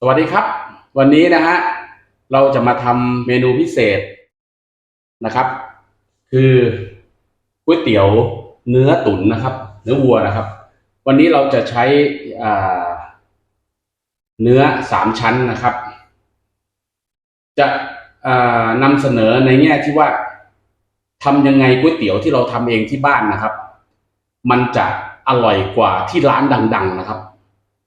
สวัสดีครับ วันนี้นะฮะเราจะมาทำเมนูพิเศษนะครับ คือก๋วยเตี๋ยวเนื้อตุ๋นนะครับ เนื้อวัวนะครับ วันนี้เราจะใช้อ่าเนื้อสามชั้นนะครับ จะนำเสนอในแง่ที่ว่าทำยังไงก๋วยเตี๋ยวที่เราทำเองที่บ้านนะครับ มันจะอร่อยกว่าที่ร้านดัง ๆ นะครับ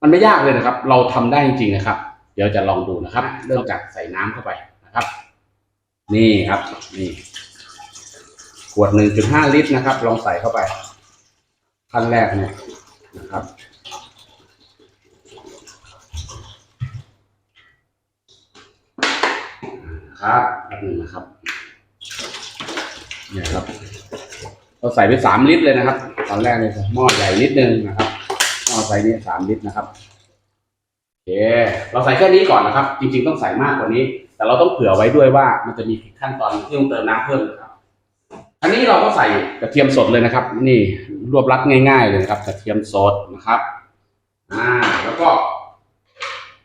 มันไม่ยากเลยนะครับ เราทำได้จริงๆนะครับ เดี๋ยวจะลองดูนะครับ เริ่มจากใส่น้ำเข้าไปนะครับ นี่ครับ นี่ ขวดหนึ่งจุดห้าลิตรนะครับ ลองใส่เข้าไปขั้นแรกเนี่ยนะครับครับแป๊บหนึงนะครับเนี่ยครับ เราใส่ไปสามลิตรเลยนะครับ ตอนแรกเลยหม้อใหญ่นิดนึงนะครับหม้อไซส์นี้สามลิตรนะครับโอ เคเราใส่แค่นี้ก่อนนะครับ จริง ๆ ต้องใส่มากกว่านี้ แต่เราต้องเผื่อไว้ด้วยว่ามันจะมีขั้นตอนที่ต้องเติมน้ำเพิ่มนะครับอันนี้เราก็ใส่กระเทียมสดเลยนะครับ นี่รวบรัดง่าย ๆ เลยนะครับ กระเทียมสดนะครับอ่าแล้วก็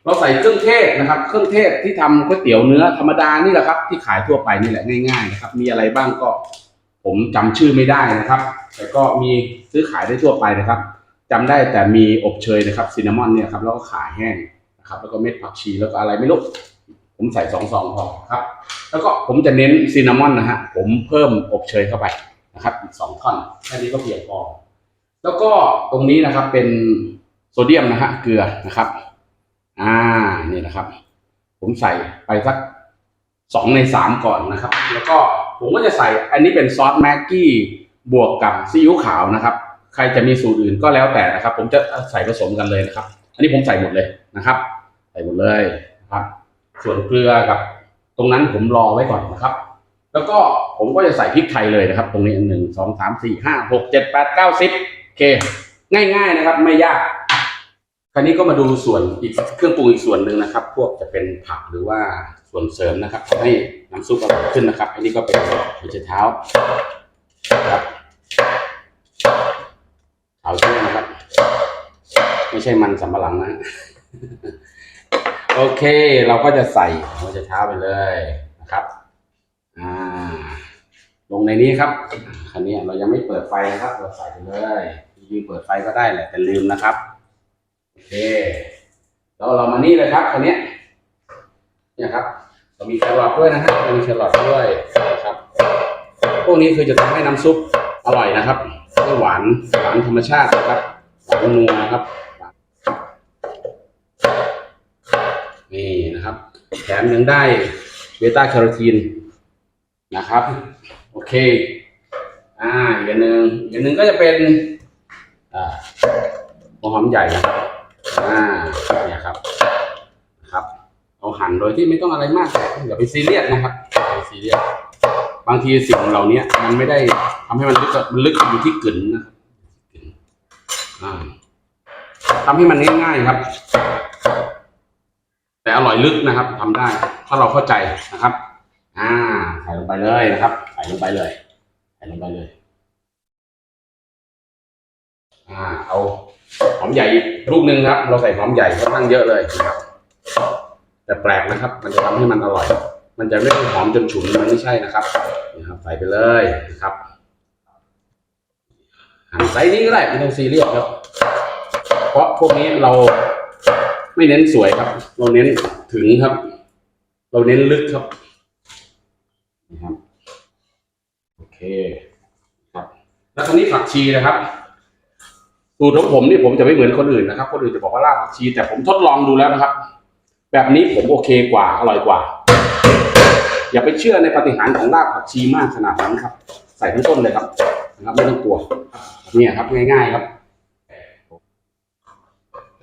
เราใส่เครื่องเทศนะครับ เครื่องเทศที่ทำก๋วยเตี๋ยวเนื้อธรรมดานี่แหละครับ ที่ขายทั่วไปนี่แหละง่ายๆนะครับ มีอะไรบ้างก็ ผมจำชื่อไม่ได้นะครับ แต่ก็มีซื้อขายได้ทั่วไปนะครับ จำได้แต่มีอบเชยนะครับซินนามอนเนี่ยครับแล้วก็ขาแห้งนะครับแล้วก็เม็ดผักชีแล้วก็อะไรไม่รู้ผมใส่สองซองพอครับ แล้วก็ผมจะเน้นซินนามอนนะฮะผมเพิ่มอบเชยเข้าไปนะครับอีกสองท่อนแค่นี้ก็เพียงพอแล้วก็ตรงนี้นะครับเป็นโซเดียมนะฮะเกลือนะครับอ่านี่นะครับ ผมใส่ไปสักสองในสามก่อนนะครับ แล้วก็ผมก็จะใส่อันนี้เป็นซอสแม็กกี้บวกกับซีอิ๊วขาวนะครับ ใครจะมีสูตรอื่นก็แล้วแต่นะครับ ผมจะใส่ผสมกันเลยนะครับ อันนี้ผมใส่หมดเลยนะครับ ใส่หมดเลยนะครับ ส่วนเกลือกับ ตรงนั้นผมรอไว้ก่อนนะครับ แล้วก็ผมก็จะใส่พริกไทยเลยนะครับ ตรงนี้หนึ่งสองสามสี่ห้าหกเจ็ดแปดเก้าสิบโอเค ง่าย ๆนะครับ ไม่ยากคราวนี้ก็มาดูส่วนอีกเครื่องปรุงอีกส่วนหนึ่งนะครับ พวกจะเป็นผักหรือว่าส่วนเสริมนะครับให้น้ำซุปอร่อยขึ้นนะครับ อันนี้ก็เป็นหัวใจเท้าครับ เท้าเชื่อนะครับ ไม่ใช่มันสำปะหลังนะโอเค เราก็จะใส่หัวใจเท้าไปเลยนะครับ อ่า ลงในนี้ครับคันนี้เรายังไม่เปิดไฟนะครับ เราใส่ไปเลยจริงเปิดไฟก็ได้แหละแต่ลืมนะครับโอเคแล้วเรามานี่เลยครับคันนี้เนี่ยครับ เรามีแครอทด้วยนะฮะเรามีแครอทด้วยนะครับพวกนี้คือจะทำให้น้ำซุป อร่อยนะครับไม่หวานหวานธรรมชาตินะครับหวานนัวนะครับ นี่นะครับ แถมยังได้เบต้าแคโรทีนนะครับ โอเค อ่าอีกอันหนึ่งอีกอันหนึ่งก็จะเป็นอ่าหัวหอมใหญ่นะครับอ่าเนี่ยครับนะครับ เอาหั่นโดยที่ไม่ต้องอะไรมากอย่าไปซีเรียสนะครับอย่าไปซีเรียส บางทีสิ่งเหล่านี้มันไม่ได้ทำให้มันลึกมันลึกอยู่ที่กึ่นนะครับทำให้มันง่ายๆครับ แต่อร่อยลึกนะครับทำได้ ถ้าเราเข้าใจนะครับ อ่าใส่ลงไปเลยนะครับใส่ลงไปเลยใส่ลงไปเลยอ่าเอาหอมใหญ่ลูกหนึ่งครับ เราใส่หอมใหญ่ค่อนข้างเยอะเลยนะครับแต่แปลกนะครับ มันจะทำให้มันอร่อย มันจะไม่ได้หอมจนฉุนมันไม่ใช่นะครับนี่ครับ ใส่ไปเลยนะครับหั่นไซส์นี้ก็ได้ไม่ต้องซีเรียสครับ เพราะพวกนี้เราไม่เน้นสวยครับ เราเน้นถึงครับ เราเน้นลึกครับนะครับโอเคครับแล้วคราวนี้ผักชีนะครับสูตรของผมนี่ผมจะไม่เหมือนคนอื่นนะครับคนอื่นจะบอกว่ารากผักชี แต่ผมทดลองดูแล้วนะครับ แบบนี้ผมโอเคกว่าอร่อยกว่า อย่าไปเชื่อในปฏิหารของรากผักชีมากขนาดนั้นครับ ใส่ทั้งต้นเลยครับนะครับไม่ต้องกลัวเนี่ยครับง่าย ๆครับ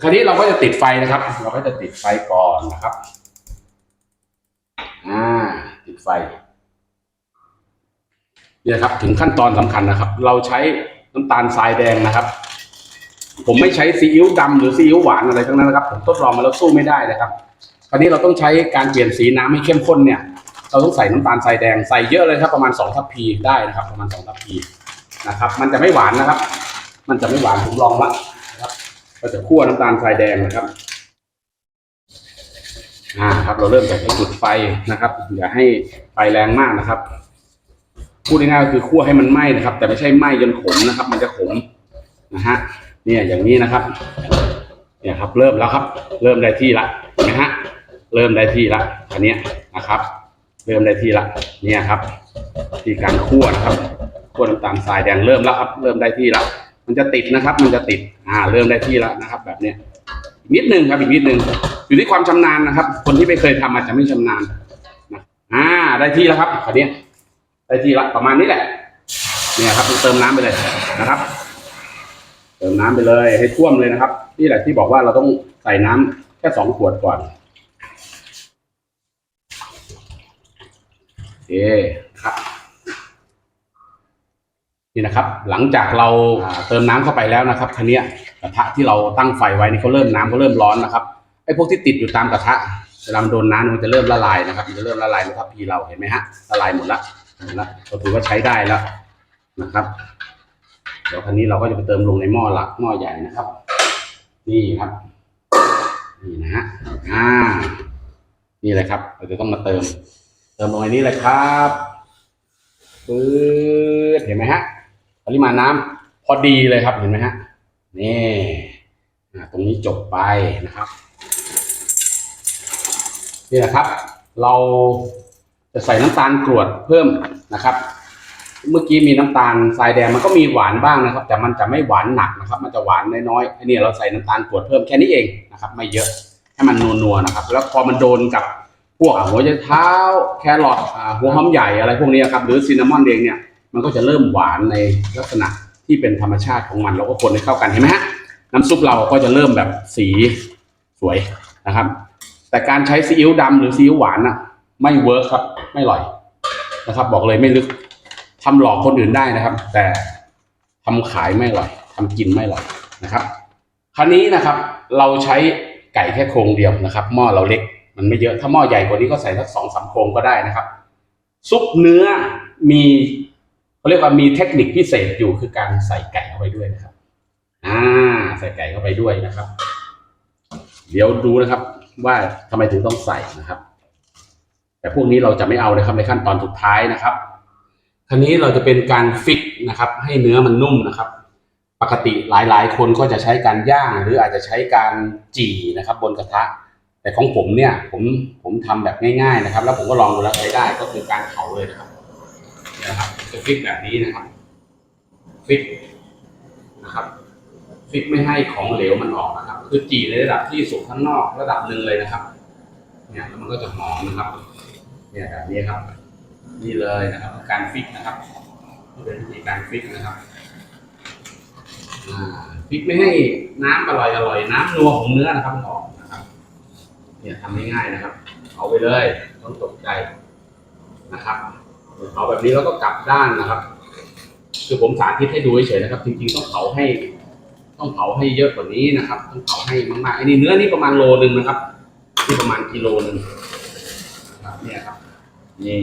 คราวนี้เราก็จะติดไฟนะครับ เราก็จะติดไฟก่อนนะครับอ่าติดไฟเนี่ยครับ ถึงขั้นตอนสำคัญนะครับ เราใช้น้ำตาลทรายแดงนะครับ ผมไม่ใช้ซีอิ๊วดำหรือซีอิ๊วหวานอะไรทั้งนั้นนะครับ ผมทดลองมาแล้วสู้ไม่ได้นะครับคราวนี้เราต้องใช้การเปลี่ยนสีน้ำให้เข้มข้นเนี่ย เราต้องใส่น้ำตาลทรายแดงใส่เยอะเลยครับประมาณสองทัพพีได้นะครับ ประมาณสองทัพพีนะครับ มันจะไม่หวานนะครับ มันจะไม่หวานผมลองละนะครับก็จะคั่วน้ำตาลทรายแดงนะครับอ่าครับ เราเริ่มจากจุดไฟนะครับอย่าให้ไฟแรงมากนะครับพูดง่ายๆก็คือคั่วให้มันไหม้นะครับ แต่ไม่ใช่ไหม้จนขมนะครับ มันจะขมนะฮะเนี่ยอย่างนี้นะครับ เนี่ยครับ เริ่มแล้วครับ เริ่มได้ที่ละนไหมฮะเริ่มได้ที่ละอันนี้นะครับ เริ่มได้ที่ละเนี่ยครับที่การคั่วนะครับคั่วน้ำตาลทรายแดงเริ่มแล้วครับ เริ่มได้ที่ละมันจะติดนะครับ มันจะติดอ่าเริ่มได้ที่แล้วนะครับ แบบเนี้ยนิดนึงครับอีกนิดนึงอยู่ที่ความชำนาญนะครับ คนที่ไม่เคยทำอาจจะไม่ชำนาญนะอ่าได้ที่แล้วครับคราวนี้ได้ที่ละประมาณนี้แหละเนี่ยครับเติมน้ำไปเลยนะครับ เติมน้ำไปเลยให้ท่วมเลยนะครับ นี่แหละที่บอกว่าเราต้องใส่น้ำแค่สองขวดก่อนโอ เคครับนี่นะครับ หลังจากเราเติมน้ำเข้าไปแล้วนะครับคันนี้กระทะที่เราตั้งไฟไว้นี่เขาเริ่มน้ำเขาเริ่มร้อนนะครับไอ้พวกที่ติดอยู่ตามกระทะเวลามันโดนน้ำมันจะเริ่มละลายนะครับ มันจะเริ่มละลายนะครับพีเราเห็นไหมฮะละลายหมดละหมดละก็ถือว่าใช้ได้แล้วนะครับเดี๋ยวคันนี้เราก็จะไปเติมลงในหม้อหลักหม้อใหญ่นะครับ นี่ครับ นี่นะฮะอ่านี่เลยครับ เราจะต้องมาเติม เติมลงในนี้เลยครับปื๊ดเห็นไหมฮะ ปริมาณน้ำพอดีเลยครับเห็นไหมฮะ นี่ตรงนี้จบไปนะครับ นี่แหละครับ เราจะใส่น้ำตาลกรวดเพิ่มนะครับ เมื่อกี้มีน้ำตาลทรายแดงมันก็มีหวานบ้างนะครับ แต่มันจะไม่หวานหนักนะครับ มันจะหวานน้อยๆอันนี้เราใส่น้ำตาลกรวดเพิ่มแค่นี้เองนะครับ ไม่เยอะให้มันนัวๆนะครับ แล้วพอมันโดนกับ พวกหัวใจเท้าแครอทหัวหอมใหญ่อะไรพวกนี้ครับหรือซินนามอนเองเนี่ยมันก็จะเริ่มหวานในลักษณะที่เป็นธรรมชาติของมันเราก็คนให้เข้ากันเห็นไหมฮะน้ำซุปเราก็จะเริ่มแบบสีสวยนะครับ แต่การใช้ซีอิ๊วดำหรือซีอิ๊วหวานน่ะไม่เวิร์คครับไม่อร่อยนะครับ บอกเลยไม่ลึกทำหลอกคนอื่นได้นะครับ แต่ทำขายไม่อร่อยทำกินไม่อร่อยนะครับ คราวนี้นะครับ เราใช้ไก่แค่โครงเดียวนะครับ หม้อเราเล็ก มันไม่เยอะถ้าหม้อใหญ่กว่านี้ก็ใส่สักสองสามโครงก็ได้นะครับ ซุปเนื้อมีเขาเรียกว่ามีเทคนิคพิเศษอยู่คือการใส่ไก่เข้าไปด้วยนะครับอ่าใส่ไก่เข้าไปด้วยนะครับ เดี๋ยวดูนะครับ ว่าทำไมถึงต้องใส่นะครับ แต่พวกนี้เราจะไม่เอานะครับในขั้นตอนสุดท้ายนะครับคราวนี้เราจะเป็นการฟิกนะครับ ให้เนื้อมันนุ่มนะครับ ปกติหลายๆ คนก็จะใช้การย่างหรืออาจจะใช้การจี่นะครับ บนกระทะ แต่ของผมเนี่ย ผมผมทำแบบง่าย ๆนะครับ แล้วผมก็ลองดูแล้วใช้ได้ก็คือการเผาเลยนะครับนะครับจะฟิกแบบนี้นะครับฟิกนะครับฟิกไม่ให้ของเหลวมันออกนะครับ คือจีในระดับที่สูงข้างนอกระดับหนึ่งเลยนะครับ เนี่ยแล้วมันก็จะหอมนะครับ เนี่ยแบบนี้ครับ นี่เลยนะครับ การฟิกนะครับนี่เป็นวิธีการฟิกนะครับฟิกไม่ให้น้ำอร่อยอร่อยน้ำนัวของเนื้อนะครับมันออก เนี่ยทำง่ายๆนะครับ เอาไปเลยต้องตกใจนะครับเอาแบบนี้แล้วก็กลับด้านนะครับ คือผมสาธิตให้ดูเฉยๆนะครับ จริงๆต้องเผาให้ ต้องเผาให้เยอะกว่านี้นะครับ ต้องเผาให้มากๆอันนี้เนื้อนี่ประมาณโลนึงนะครับนี่ประมาณกิโลนึงนะครับเนี่ยครับนี่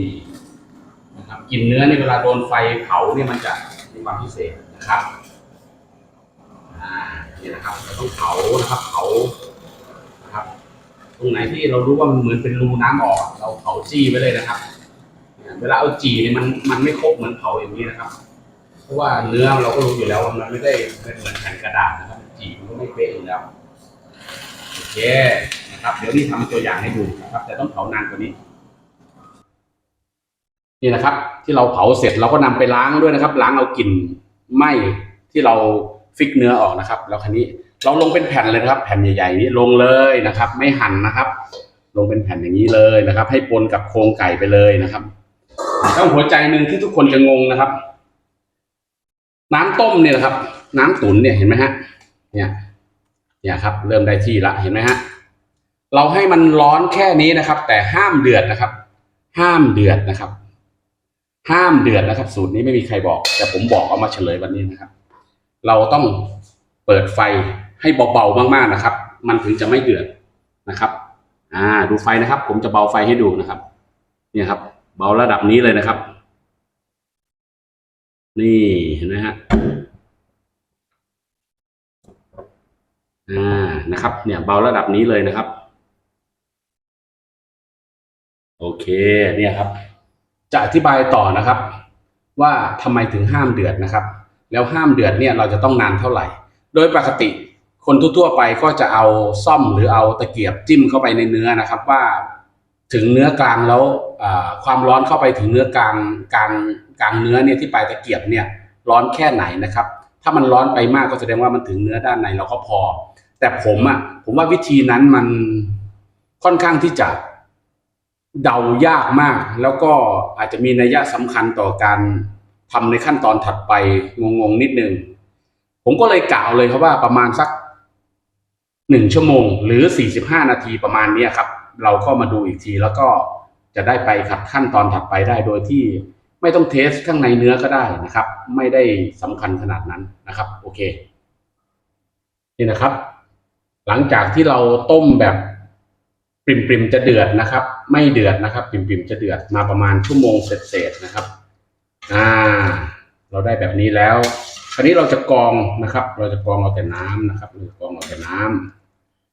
นะครับกินเนื้อนี่เวลาโดนไฟเผาเนี่ยมันจะมีความพิเศษนะครับอ่านี่นะครับต้องเผานะครับเผา ตรงไหนที่เรารู้ว่ามันเหมือนเป็นรูน้ำออก เราเผาจี้ไว้เลยนะครับเวลาเอาจีเนี่ยมันมันไม่ครบเหมือนเผาอย่างนี้นะครับ เพราะว่าเนื้อเราก็รู้อยู่แล้วว่ามันไม่ได้เป็นเหมือนแผ่นกระดาษนะครับจีมันก็ไม่เป๊ะอยู่แล้วโอเคนะครับ เดี๋ยวนี่ทำตัวอย่างให้ดูนะครับ แต่ต้องเผานานกว่านี้นี่นะครับ ที่เราเผาเสร็จเราก็นำไปล้างด้วยนะครับ ล้างเอากลิ่นไหม้ที่เราฟิกเนื้อออกนะครับ แล้วคันนี้ เราลงเป็นแผ่นเลยนะครับแผ่นใหญ่ๆนี้ลงเลยนะครับ ไม่หั่นนะครับ ลงเป็นแผ่นอย่างนี้เลยนะครับ ให้ปนกับโครงไก่ไปเลยนะครับแล้วหัวใจหนึ่งที่ทุกคนจะงงนะครับ น้ำต้มเนี่ยนะครับ น้ำตุ๋นเนี่ยเห็นไหมฮะ เนี่ย เนี่ยครับ เริ่มได้ที่ละเห็นไหมฮะเราให้มันร้อนแค่นี้นะครับ แต่ห้ามเดือดนะครับ ห้ามเดือดนะครับ ห้ามเดือดนะครับ สูตรนี้ไม่มีใครบอก แต่ผมบอกเอามาเฉลยวันนี้นะครับ เราต้องเปิดไฟ ให้เบาๆมากๆนะครับ มันถึงจะไม่เดือดนะครับอ่าดูไฟนะครับ ผมจะเบาไฟให้ดูนะครับ เนี่ยครับ เบาระดับนี้เลยนะครับ นี่เห็นไหมฮะอ่านะครับ เนี่ยเบาระดับนี้เลยนะครับ โอเค เนี่ยครับ จะอธิบายต่อนะครับ ว่าทำไมถึงห้ามเดือดนะครับ แล้วห้ามเดือดเนี่ยเราจะต้องนานเท่าไหร่ โดยปกติ คนทั่วๆไปก็จะเอาซ่อมหรือเอาตะเกียบจิ้มเข้าไปในเนื้อนะครับว่าถึงเนื้อกลางแล้วความร้อนเข้าไปถึงเนื้อกลางกลางกลางเนื้อเนี่ยที่ปลายตะเกียบเนี่ยร้อนแค่ไหนนะครับ ถ้ามันร้อนไปมากก็แสดงว่ามันถึงเนื้อด้านในเราก็พอ แต่ผมอะผมว่าวิธีนั้นมันค่อนข้างที่จะเดายากมาก แล้วก็อาจจะมีนัยยะสำคัญต่อการทำในขั้นตอนถัดไปงงๆนิดนึง ผมก็เลยกล่าวเลยครับว่าประมาณสัก หนึ่งชั่วโมง หรือสี่สิบห้านาทีประมาณนี้ครับ เราก็มาดูอีกทีแล้วก็จะได้ไปขัดขั้นตอนถัดไปได้โดยที่ไม่ต้องเทสข้างในเนื้อก็ได้นะครับ ไม่ได้สำคัญขนาดนั้นนะครับ โอเค นี่นะครับ หลังจากที่เราต้มแบบปริมๆจะเดือดนะครับ ไม่เดือดนะครับปริมๆจะเดือดมาประมาณชั่วโมงเศษๆนะครับ อ่า เราได้แบบนี้แล้ว คราวนี้เราจะกรองนะครับ เราจะกรองเอาแต่น้ำนะครับเราจะกรองเอาแต่น้ำ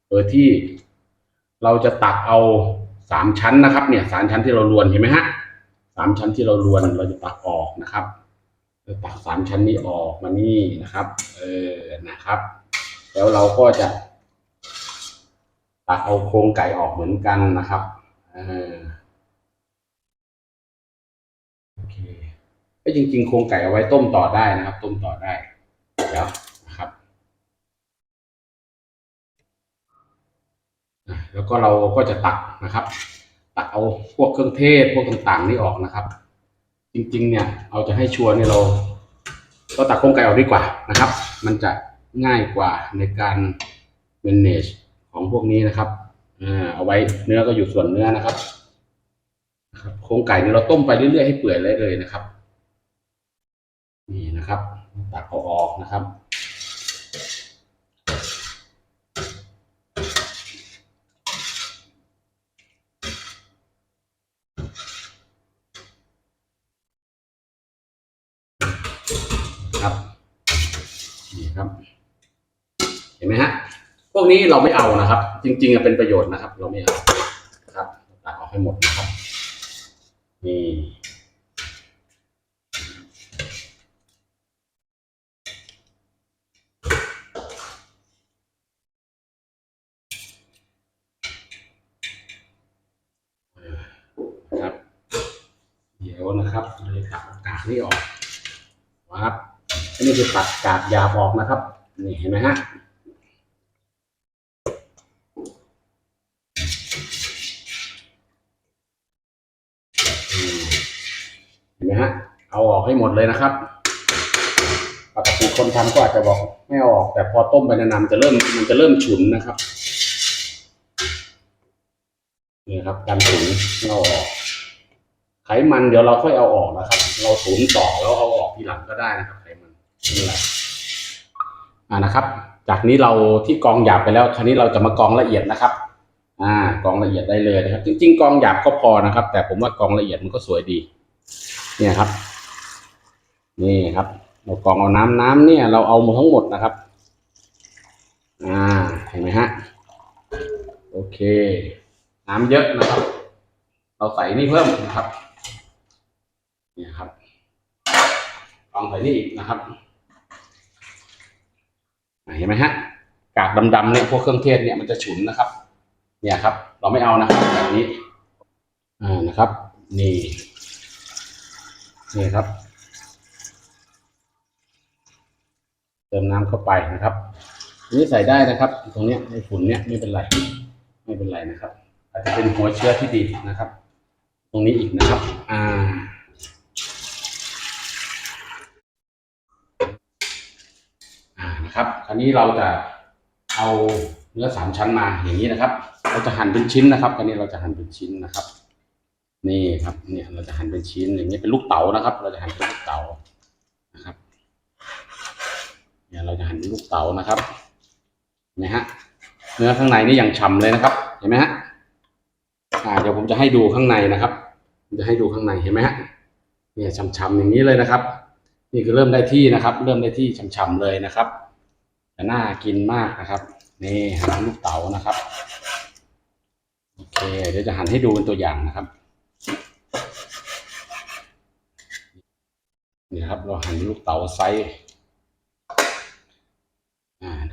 โดยที่เราจะตักเอาสามชั้นนะครับ เนี่ยสามชั้นที่เราลวนเห็นไหมฮะสามชั้นที่เราลวนเราจะตักออกนะครับตักสามชั้นนี้ออกมานี่นะครับ เออนะครับ แล้วเราก็จะ ตักเอาโครงไก่ออกเหมือนกันนะครับเออโอเคก็จริงๆโครงไก่เอาไว้ต้มต่อได้นะครับ ต้มต่อได้เดี๋ยว แล้วก็เราก็จะตักนะครับ ตักเอาพวกเครื่องเทศพวกต่างๆนี่ออกนะครับ จริงๆ เนี่ยเอาจะให้ชัวร์เนี่ยเราก็ตักโครงไก่ออกดีกว่านะครับ มันจะง่ายกว่าในการ manage ของพวกนี้นะครับเอาไว้เนื้อก็อยู่ส่วนเนื้อนะครับครับโครงไก่เนี่ยเราต้มไปเรื่อยๆให้เปื่อยเลยเลยนะครับ นี่นะครับ ตักเอาออกนะครับ วกนี้เราไม่เอานะครับ จริงๆเป็นประโยชน์นะครับ เราไม่เอาครับตัดออกให้หมดนะครับนี่นะครับ เดี๋ยวนะครับเราจะตัดกากนี่ออกครับนนี้คือตัดกากยาออกนะครับ นี่เห็นไหมฮะ ห้หมดเลยนะครับปกติคนทำก็อาจจะบอกไม่ออก แต่พอต้มไปนานๆจะเริ่มมันจะเริ่มฉุนนะครับนี่ครับการฉุนเราออกไขมันเดี๋ยวเราค่อยเอาออกนะครับ เราตุ๋นต่อแล้วเอาออกทีหลังก็ได้นะครับ ไขมันนี่แหละอ่านะครับ จากนี้เราที่กองหยาบไปแล้ว คราวนี้เราจะมากองละเอียดนะครับ อ่ากองละเอียดได้เลยนะครับ จริง ๆ กองหยาบก็พอนะครับ แต่ผมว่ากองละเอียดมันก็สวยดี เนี่ยครับ นี่ครับเรากรองเอาน้ำน้ำเนี่ย เราเอามดทั้งหมดนะครับ อ่าเห็นไหมฮะโอเค น้ำเยอะนะครับ เราใส่นี่เพิ่มนะครับเนี่ยครับลองใส่นี่อีกนะครับเห็นไหมฮะกากดำๆเนี่ยพวกเครื่องเทศเนี่ยมันจะฉุนนะครับ เนี่ยครับ เราไม่เอานะครับแบบนี้อ่านะครับ นี่นี่ครับ เติมน้ำเข้าไปนะครับอันนี้ใส่ได้นะครับ ตรงเนี้ยในฝุ่นเนี้ยไม่เป็นไรไม่เป็นไรนะครับ อาจจะเป็นหัวเชื้อที่ดีนะครับ ตรงนี้อีกนะครับ อ่า อ่านะครับคราวนี้เราจะเอาเนื้อสามชั้นมาอย่างนี้นะครับ เราจะหั่นเป็นชิ้นนะครับคราวนี้เราจะหั่นเป็นชิ้นนะครับ นี่ครับ เนี่ยเราจะหั่นเป็นชิ้นอย่างนี้เป็นลูกเต๋านะครับ เราจะหั่นเป็นลูกเต๋านะครับ เนี่ยเราจะหั่นลูกเต๋านะครับเห็นไหมฮะเนื้อข้างในนี่ยังฉ่าเลยนะครับ เห็นไหมฮะอ่าเดี๋ยวผมจะให้ดูข้างในนะครับจะให้ดูข้างในเห็นไหมฮะเนี่ยฉ่ำๆอย่างนี้เลยนะครับ นี่คือเริ่มได้ที่นะครับ เริ่มได้ที่ฉ่ำๆเลยนะครับจะน่ากินมากนะครับนี่หั่นลูกเต๋านะครับโอเค เดี๋ยวจะหั่นให้ดูเป็นตัวอย่างนะครับเนี่ยครับ เราหั่นลูกเต๋าไซส์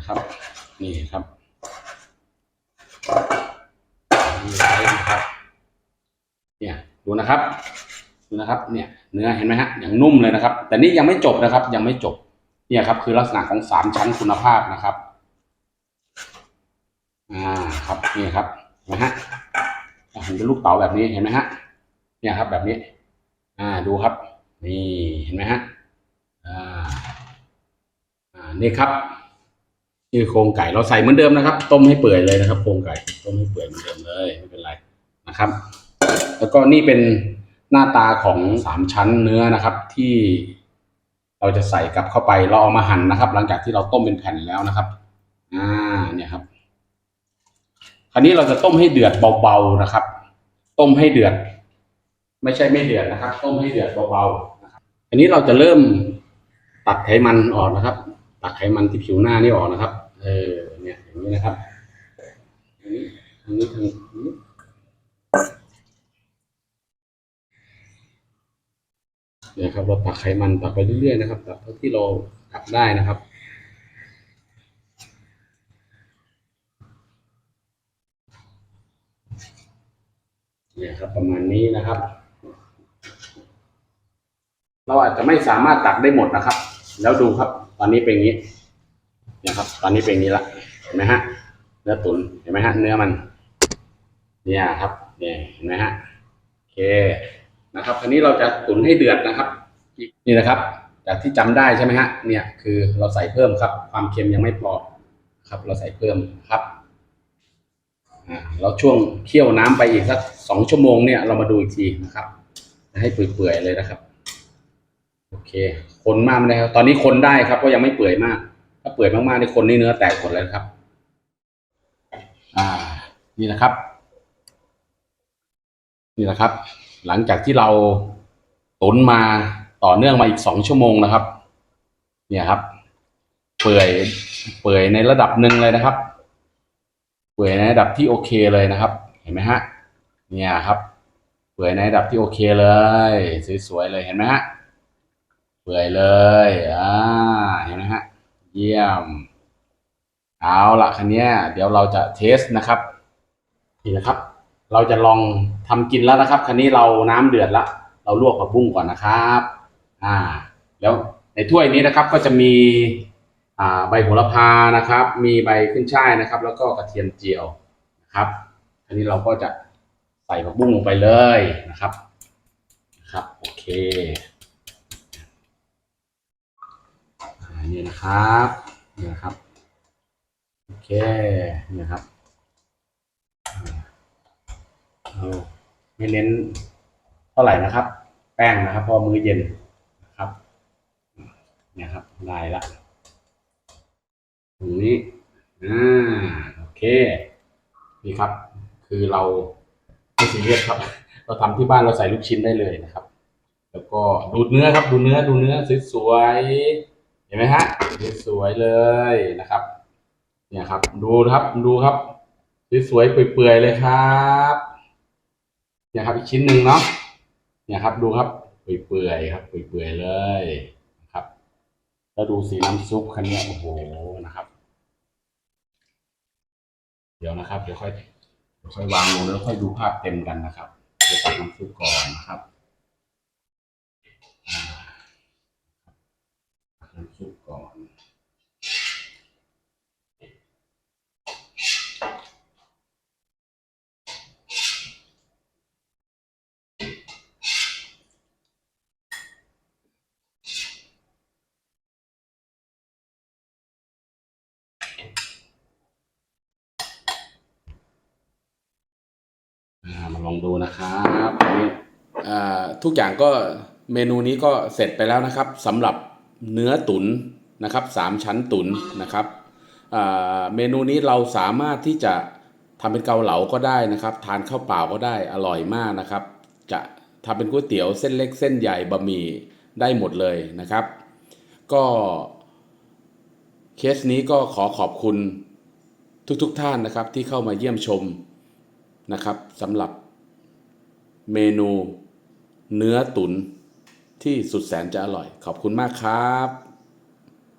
นะครับ นี่ครับนี่ไซส์นะครับ เนี่ยดูนะครับดูนะครับ เนี่ยเนื้อเห็นไหมฮะอย่างนุ่มเลยนะครับ แต่นี่ยังไม่จบนะครับ ยังไม่จบ เนี่ยครับ คือลักษณะของสามชั้นคุณภาพนะครับอ่าครับนี่ครับนไหมฮะเห็นเป็นลูกเต๋าแบบนี้เห็นไหมฮะเนี่ยครับ แบบนี้ อ่าดูครับ นี่เห็นไหมฮะอ่าอ่านี่ครับ นี่คือโครงไก่เราใส่เหมือนเดิมนะครับ ต้มให้เปื่อยเลยนะครับ โครงไก่ต้มให้เปื่อยเหมือนเดิมเลยไม่เป็นไรนะครับ แล้วก็นี่เป็นหน้าตาของสามชั้นเนื้อนะครับ ที่เราจะใส่กลับเข้าไปเราเอามาหั่นนะครับ หลังจากที่เราต้มเป็นแผ่นแล้วนะครับอ่าเนี่ยครับ คราวนี้เราจะต้มให้เดือดเบาๆนะครับ ต้มให้เดือด ไม่ใช่ไม่เดือดนะครับ ต้มให้เดือดเบาๆนะครับอันนี้เราจะเริ่มตัดไขมันออกนะครับ ตัดไขมันที่ผิวหน้านี่ออกนะครับ เออเนี่ยอย่างนี้นะครับอันนี้อันนี้ทางนี้เนี่ยครับเราตักไขมันตักไปเรื่อยๆนะครับตักเท่าที่เราตักได้นะครับเนี่ยครับประมาณนี้นะครับ เราอาจจะไม่สามารถตักได้หมดนะครับ แล้วดูครับ ตอนนี้เป็นอย่างนี้ นี่ยครับ ตอนนี้เป็นอย่างนี้ละเห็นไหมฮะเนื้อตุ๋นเห็นไหมฮะเนื้อมัน เนี่ยครับเนี่ยเห็นไหมฮะโอเคนะครับคราวนี้เราจะตุ๋นให้เดือดนะครับนี่นะครับ จากที่จำได้ใช่ไหมฮะเนี่ยคือเราใส่เพิ่มครับ ความเค็มยังไม่พอครับ เราใส่เพิ่มครับอ่าเราช่วงเคี่ยวน้ำไปอีกสักสองชั่วโมงเนี่ยเรามาดูอีกทีนะครับให้เปื่อยๆเลยนะครับ โอเค คนมากไม่ได้ครับ ตอนนี้คนได้ครับก็ยังไม่เปื่อยมาก เปื่อยมากๆนี่คนนี่เนื้อแตกหมดเลยครับ อ่า นี่นะครับ นี่นะครับ หลังจากที่เราตุนมาต่อเนื่องมาอีกสองชั่วโมงนะครับ เนี่ยครับ เปื่อยเปื่อยในระดับหนึ่งเลยนะครับ เปื่อยในระดับที่โอเคเลยนะครับ เห็นไหมฮะ เนี่ยครับ เปื่อยในระดับที่โอเคเลย สวยๆเลยเห็นไหมฮะ เปื่อยเลย อ่า เยี่ยม เอาละคันนี้เดี๋ยวเราจะเทสนะครับ นี่นะครับ เราจะลองทำกินแล้วนะครับ คันนี้เราน้ำเดือดละเราลวกผักบุ้งก่อนนะครับ อ่า แล้วในถ้วยนี้นะครับก็จะมีอ่าใบโหระพานะครับ มีใบขึ้นช่ายนะครับ แล้วก็กระเทียมเจียวนะครับอันนี้เราก็จะใส่ผักบุ้งลงไปเลยนะครับ นะครับ โอเคอ่า นี่นะครับนี่นะครับ โอเคนี่นะครับเราไม่เน้นเท่าไหร่นะครับ แป้งนะครับ พอมือเย็นนะครับเนี่ยครับได้ละตรงนี้อ่าโอเค นี่ครับ คือเราไม่ซีเรียสครับ เราทำที่บ้านเราใส่ลูกชิ้นได้เลยนะครับ แล้วก็ดูเนื้อครับ ดูเนื้อดูเนื้อสวยๆ ห็นไหมฮะสวยเลยนะครับ เนี่ยครับ ดูครับดูครับสวยๆเปื่อยๆเลยครับเนี่ยครับอีกชิ้นหนึ่งเนาะเนี่ยครับดูครับเปื่อยๆครับเปื่อยๆเลยนะครับแล้วดูสีน้ำซุปคันนี้โอ้โหนะครับ เดี๋ยวนะครับ เดี๋ยวค่อยเดี๋ยวค่อยวางลงแล้วค่อยดูภาพเต็มกันนะครับเดี๋ยวตักน้ำซุปก่อนนะครับอ่าตักน้ำซุปก่อน อ่า มาลองดูนะครับทุกอย่างก็เมนูนี้ก็เสร็จไปแล้วนะครับสำหรับเนื้อตุ๋นนะครับสามชั้นตุ๋นนะครับเมนูนี้เราสามารถที่จะทำเป็นเกาเหลาก็ได้นะครับ ทานข้าวเปล่าก็ได้อร่อยมากนะครับ จะทำเป็นก๋วยเตี๋ยวเส้นเล็กเส้นใหญ่บะหมี่ได้หมดเลยนะครับ ก็เคสนี้ก็ขอขอบคุณทุกๆทท่านนะครับที่เข้ามาเยี่ยมชมนะครับสำหรับ เมนูเนื้อตุนที่สุดแสนจะอร่อย ขอบคุณมากครับ